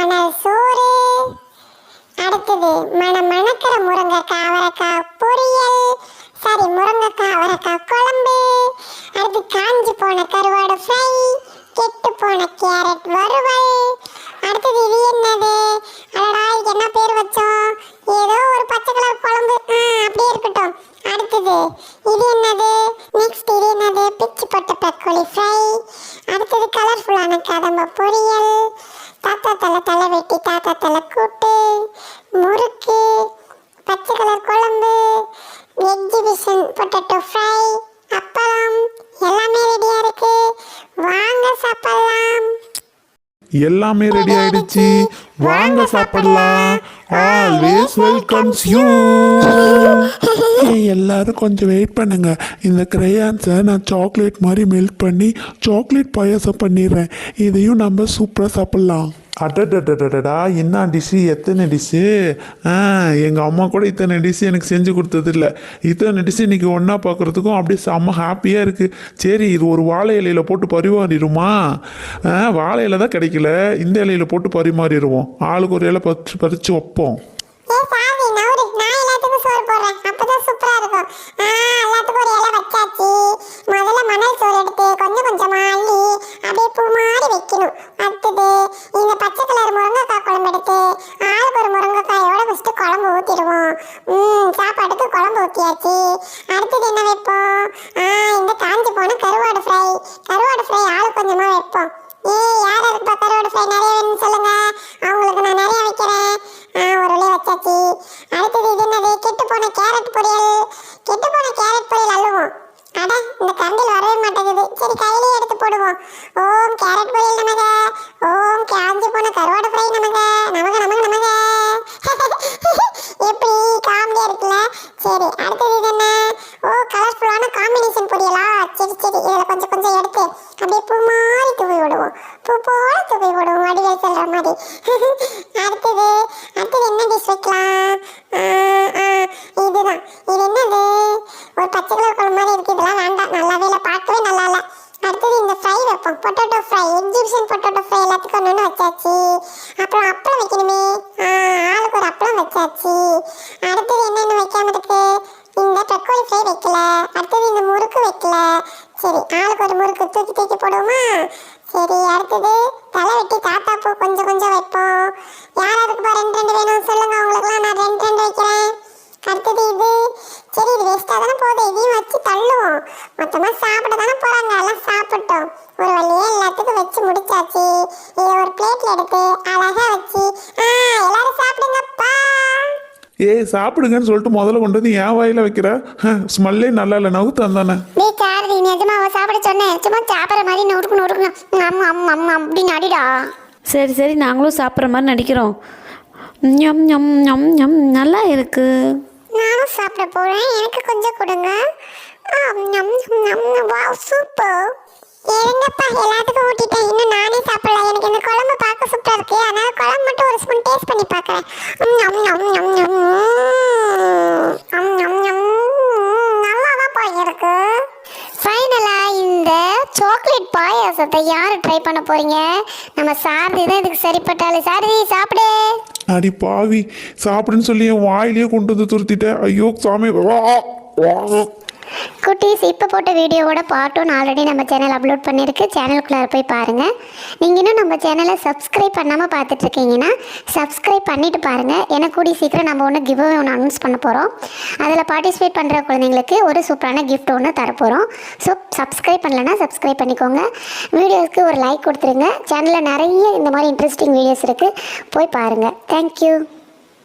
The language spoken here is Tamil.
மணல் சோறு. அடுத்தது மண மணக்கிற முருங்கைக்காய் அவரைக்காய் பொரியல். என்னது? நெக்ஸ்ட் இது என்னது? பிச்சு போட்ட பக்கோலி ஃப்ரை அடுத்தது கலர்ஃபுல்லான கதம்ப பொரியல். தாத்தா தலை தலை வெட்டி தாத்தா தலை கூட்டு. முறுக்கு. எல்லாமே ரெடி ஆயிடுச்சு. வாங்க சாப்பிடலாம். ஆல்வேஸ் வெல்கம்ஸ் யூ எல்லாரும் கொஞ்சம் வெயிட் பண்ணுங்க. இந்த கிரையான்ஸை நான் சாக்லேட் மாதிரி மெல்ட் பண்ணி சாக்லேட் பாயாசம் பண்ணிடுறேன். இதையும் நம்ம சூப்பராக சாப்பிடலாம். அடடடடடா என்ன டிஷ்ஷு எத்தனை டிஷ்ஷு ஆ எங்கள் அம்மா கூட இத்தனை டிஷ்ஷு எனக்கு செஞ்சு கொடுத்ததில்ல. இத்தனை டிஷ்ஷு இன்னைக்கு ஒன்றா பார்க்குறதுக்கும் அப்படியே செம்ம ஹாப்பியாக இருக்குது சரி இது ஒரு வாழை இலையில் போட்டு பரிமாறிடுமா? ஆ வாழை இலை தான் கிடைக்கல. இந்த இலையில போட்டு பரிமாறிடுவோம். ஆளுக்கு ஒரு இலை பறிச்சு பறித்து வைப்போம். ஏ இருக்கும். அப்படியே வைக்கணும். அடுத்தது இந்த பச்சை கலர் முருங்கைக்காய் குழம்பு எடுத்து ஆளுக்கு ஒரு முருங்கைக்காயோட ஃபஸ்ட்டு குழம்பு ஊற்றிடுவோம் சாப்பாட்டுக்கு குழம்பு ஊற்றியாச்சு அடுத்தது என்ன வைப்போம்? இந்த காஞ்சி போன கருவாடு ஃப்ரை கருவாடு ஃப்ரை ஆளு கொஞ்சமாக வைப்போம். ஏ யார் இருப்பா கருவாடு ஃப்ரை நிறைய வேணும்னு சொல்லுங்கள் அவங்களுக்கு நான் நிறைய வைக்கிறேன். ஒரு இலைய வச்சாச்சு. அடுத்தது இது என்னது? கெட்டு போன கேரட் பொரியல். கெட்டு போன கேரட் பொரியல் அழுவோம் அட இந்த கரண்டில் வரவே மாட்டேங்குது. சரி கையிலேயே எடுத்து போடுவோம். ஓ அடுத்தது அடுத்தது என்ன டிஷ் வைக்கலாம் இதுதான். இது என்னது? ஒரு பச்சை கலர் குழம்பு மாதிரி இருக்குது இதெல்லாம் வேண்டாம். நல்லாவே இல்லை. பார்க்கவே நல்லா இல்லை. அடுத்தது இந்த ஃப்ரை வைப்போம். Potato fry exhibition potato fry எல்லாத்துக்கும் ஒன்று வச்சாச்சு. அப்புறம் அப்பளம் வைக்கணுமே. ஆளுக்கு ஒரு அப்பளம் வச்சாச்சு. அடுத்தது என்னென்ன வைக்காம இருக்கு? இந்த பெக்கோலி ஃப்ரை வைக்கல. அடுத்தது இந்த முறுக்கு வைக்கல. சரி ஆளுக்கு ஒரு முறுக்கு. தூக்கி தூக்கி போடுவோமா? சரி அடுத்தது தலை வெட்டி தாத்தா பூ கொஞ்சம் கொஞ்சம் வைப்போம் யார் யாருக்குப்பா ரெண்டு ரெண்டு வேணும் சொல்லுங்க அவங்களுக்குலாம் நான் ரெண்டு ரெண்டு வைக்கிறேன் அடுத்தது இது சரி இது வேஸ்ட்டாக தானே போகுது இதையும் வச்சு தள்ளுவோம் மொத்தமாக சாப்பிட தானே போகிறாங்க எல்லாம் சாப்பிட்டோம் ஒரு வழியே எல்லாத்துக்கும் வச்சு முடிச்சாச்சு. இதை ஒரு பிளேட்டில் எடுத்து அழகாக வச்சு ஆ எல்லாரும் சாப்பிடுங்கப்பா. ஏய் சாப்பிடுங்கன்னு சொல்லிட்டு முதல்ல கொண்டு வந்து என் வாயில வைக்கிற. ஸ்மெல்லே நல்லா இல்லை நவுத்து வந்தானே நீ சாரதி நிஜமா அவ சாப்பிட சொன்னேன் சும்மா சாப்பிட்ற மாதிரி நொறுக்கு நொறுக்கு. அம் அம் அம் அப்படின்னு அடிடா சரி சரி நாங்களும் சாப்பிட்ற மாதிரி நடிக்கிறோம். ஞம் ஞம் ஞம் ஞம் நல்லா இருக்கு. நானும் சாப்பிட போறேன். எனக்கு கொஞ்சம் கொடுங்க. ஆம், நம், நம், நம், வாவ், சூப்பர். எங்கப்பா எல்லாத்துக்கும் ஊட்டிட்டேன் இன்னும் நானே சாப்பிடல எனக்கு இந்த குழம்பு பார்க்க சூப்பராக இருக்கு அதனால குழம்பு மட்டும் ஒரு ஸ்பூன் டேஸ்ட் பண்ணி பார்க்குறேன் ம், நல்லாதான்ப்பா இருக்கு ஃபைனலாக இந்த சாக்லேட் பாயாசத்தை யார் ட்ரை பண்ண போறீங்க நம்ம சாரதி தான் இதுக்கு சரிப்பட்டாலே சாரதி சாப்பிடு அடி பாவி சாப்பிடுன்னு சொல்லி என் வாயிலேயே கொண்டு வந்து துருத்திட்டேன் ஐயோ சாமி குட்டீஸ் இப்போ போட்ட வீடியோவோட பார்ட் ஒன் ஆல்ரெடி நம்ம சேனல் அப்லோட் பண்ணியிருக்கு சேனலுக்குள்ளே போய் பாருங்கள் நீங்கள் இன்னும் நம்ம சேனலை சப்ஸ்கிரைப் பண்ணாமல் பார்த்துட்ருக்கீங்கன்னா சப்ஸ்கிரைப் பண்ணிவிட்டு பாருங்கள் ஏன்னா கூடிய சீக்கிரம் நம்ம ஒன்று கிவ் ஒன்று அனௌன்ஸ் பண்ண போகிறோம் அதில் பார்ட்டிசிபேட் பண்ணுற குழந்தைங்களுக்கு ஒரு சூப்பரான கிஃப்ட் ஒன்று தரப்போகிறோம் ஸோ சப்ஸ்கிரைப் பண்ணலன்னா சப்ஸ்கிரைப் பண்ணிக்கோங்க. வீடியோஸ்க்கு ஒரு லைக் கொடுத்துருங்க. சேனலில் நிறைய இந்த மாதிரி இன்ட்ரெஸ்டிங் வீடியோஸ் இருக்குது போய் பாருங்கள் தேங்க்யூ